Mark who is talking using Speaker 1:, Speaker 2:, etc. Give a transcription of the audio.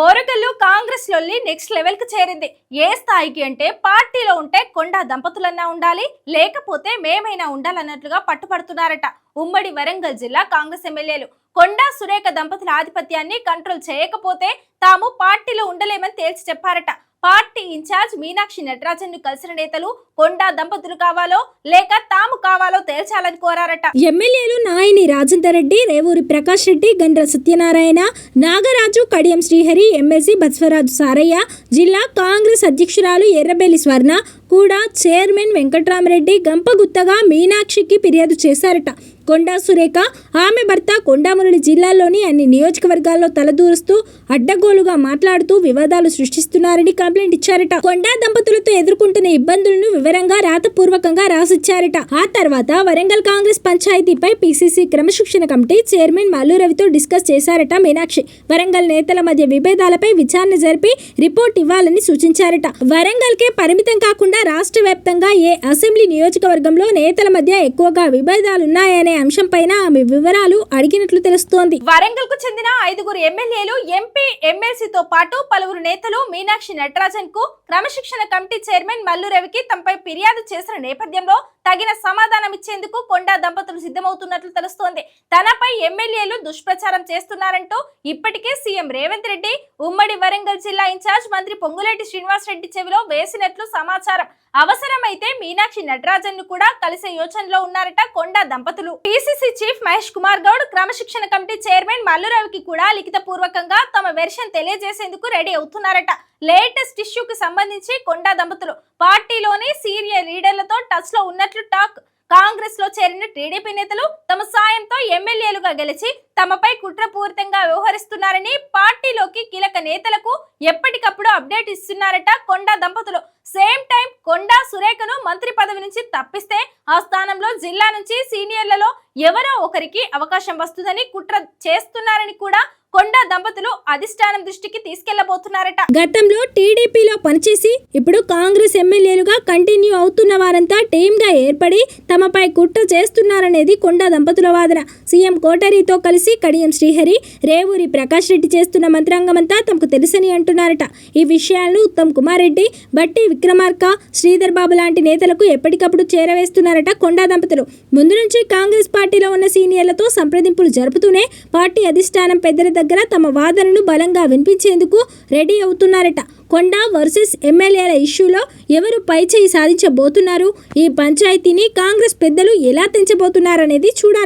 Speaker 1: ఓరకల్లు కాంగ్రెస్ లొల్లి నెక్స్ట్ లెవెల్కు చేరింది. ఏ స్థాయికి అంటే పార్టీలో ఉంటే కొండా దంపతులన్నా ఉండాలి లేకపోతే మేమైనా ఉండాలన్నట్లుగా పట్టుపడుతున్నారట ఉమ్మడి వరంగల్ జిల్లా కాంగ్రెస్ ఎమ్మెల్యేలు. కొండా సురేఖ దంపతుల ఆధిపత్యాన్ని కంట్రోల్ చేయకపోతే తాము పార్టీలో ఉండలేమని తేల్చి చెప్పారట. పార్టీ ఇన్ఛార్జ్ మీనాక్షి నటరాజన్ను కలిసిన నేతలు కొండా దంపతులు కావాలో లేక తాము కావాలో తేల్చాలని కోరారట.
Speaker 2: ఎమ్మెల్యేలు నాయని రాజేందర్ రెడ్డి రేవూరి ప్రకాష్ రెడ్డి గండ్ర సత్యనారాయణ నాగరాజు కడియం శ్రీహరి ఎమ్మెల్సీ బస్వరాజు సారయ్య జిల్లా కాంగ్రెస్ అధ్యక్షురాలు ఎర్రబెల్లి స్వర్ణ కూడా చైర్మన్ వెంకట్రామరెడ్డి గంపగుత్తగా మీనాక్షికి ఫిర్యాదు చేశారట. కొండా సురేఖ ఆమె భర్త కొండామురళి జిల్లాలోని అన్ని నియోజకవర్గాల్లో తలదూరుస్తూ అడ్డగోలుగా మాట్లాడుతూ వివాదాలు సృష్టిస్తున్నారని కంప్లైంట్ ఇచ్చారట. కొండా దంపతులతో ఎదుర్కొంటున్న ఇబ్బందులను వివరంగా రాతపూర్వకంగా రాసిచ్చారట. ఆ తర్వాత వరంగల్ కాంగ్రెస్ పంచాయతీపై పిసిసి క్రమశిక్షణ కమిటీ చైర్మన్ మల్లు రవితో డిస్కస్ చేశారట మీనాక్షి. వరంగల్ నేతల మధ్య విభేదాలపై విచారణ జరిపి రిపోర్ట్ ఇవ్వాలని సూచించారట. వరంగల్కే పరిమితం కాకుండా రాష్ట్ర వ్యాప్తంగా ఏ అసెంబ్లీ నియోజకవర్గంలో నేతల మధ్య ఎక్కువగా విభేదాలున్నాయనే అంశంపైన ఆమె వివరాలు అడిగినట్లు తెలుస్తోంది.
Speaker 1: వరంగల్కు చెందిన ఐదుగురు ఎమ్మెల్యేలు ఎంపీ ఎమ్మెల్సీతో పాటు పలువురు నేతలు మీనాక్షి నటరాజన్కు క్రమశిక్షణ కమిటీ చైర్మన్ మల్లు రవికి తమపై ఫిర్యాదు చేసిన నేపథ్యంలో తగిన సమాధానం ఇచ్చేందుకు కొండా దంపతులు సిద్ధమవుతున్నట్లు తెలుస్తోంది. తనపై ఎమ్మెల్యేలు దుష్ప్రచారం చేస్తున్నారంటూ ఇప్పటికే సీఎం రేవంత్ రెడ్డి ఉమ్మడి వరంగల్ జిల్లా ఇన్ఛార్జ్ మంత్రి పొంగులేటి శ్రీనివాస్ రెడ్డి చెవిలో వేసినట్లు సమాచారం. అవసరమైతే మీనాక్షి నటరాజన్ను కూడా కలిసే యోచనలో ఉన్నారట కొండా దంపతులు. పిసిసి చీఫ్ మహేష్ కుమార్ గౌడ్ క్రమశిక్షణ కమిటీ చైర్మన్ మల్లురవికి కూడా లిఖిత పూర్వకంగా తమ వెర్షన్ తెలియజేసేందుకు రెడీ అవుతున్నారట. లేటెస్ట్ ఇష్యూకి సంబంధించి కొండా దంపతులు పార్టీలోని సీనియర్ లీడర్లతో టచ్లో ఉన్నట్లు టాక్. కాంగ్రెస్లో చేరిన టీడీపీ నేతలు తమ సాయంతో ఎమ్మెల్యేలుగా గెలిచి తమపై కుట్రపూరితంగా వ్యవహరిస్తున్నారని పార్టీలోకి కీలక నేతలకు ఎప్పటికప్పుడు అప్డేట్ ఇస్తున్నారట కొండా దంపతులు. సేమ్ టైం కొండా సురేఖను మంత్రి పదవి నుంచి తప్పిస్తే ఆ స్థానంలో జిల్లా నుంచి సీనియర్లలో ఎవరో ఒకరికి అవకాశం వస్తుందని కుట్ర చేస్తున్నారని కూడా కొండా దంపతులు అధిష్టానం దృష్టికి తీసుకెళ్ళబోతున్నారట.
Speaker 2: గతంలో టీడీపీలో పనిచేసి ఇప్పుడు కాంగ్రెస్ ఎమ్మెల్యేలుగా కంటిన్యూ అవుతున్న వారంతా టీమ్గా ఏర్పడి తమపై కుట్ర చేస్తున్నారనేది కొండా దంపతుల వాదన. సీఎం కోటరీతో కలిసి కడియం శ్రీహరి రేవూరి ప్రకాష్ రెడ్డి చేస్తున్న మంత్రాంగమంతా తమకు తెలుసని అంటున్నారట. ఈ విషయాలను ఉత్తమ్ కుమార్ రెడ్డి బట్టి విక్రమార్క శ్రీధర్ బాబు లాంటి నేతలకు ఎప్పటికప్పుడు చేరవేస్తున్నారట కొండా దంపతులు. ముందు నుంచి కాంగ్రెస్ పార్టీలో ఉన్న సీనియర్లతో సంప్రదింపులు జరుపుతూనే పార్టీ అధిష్టానం పెద్దల దగ్గర తమ వాదనను బలంగా వినిపించేందుకు రెడీ అవుతున్నారట. కొండా వర్సెస్ ఎమ్మెల్యేల ఇష్యూలో ఎవరు పైచేయి సాధించబోతున్నారు? ఈ పంచాయతీని కాంగ్రెస్ పెద్దలు ఎలా తెంచబోతున్నారనేది చూడాలి.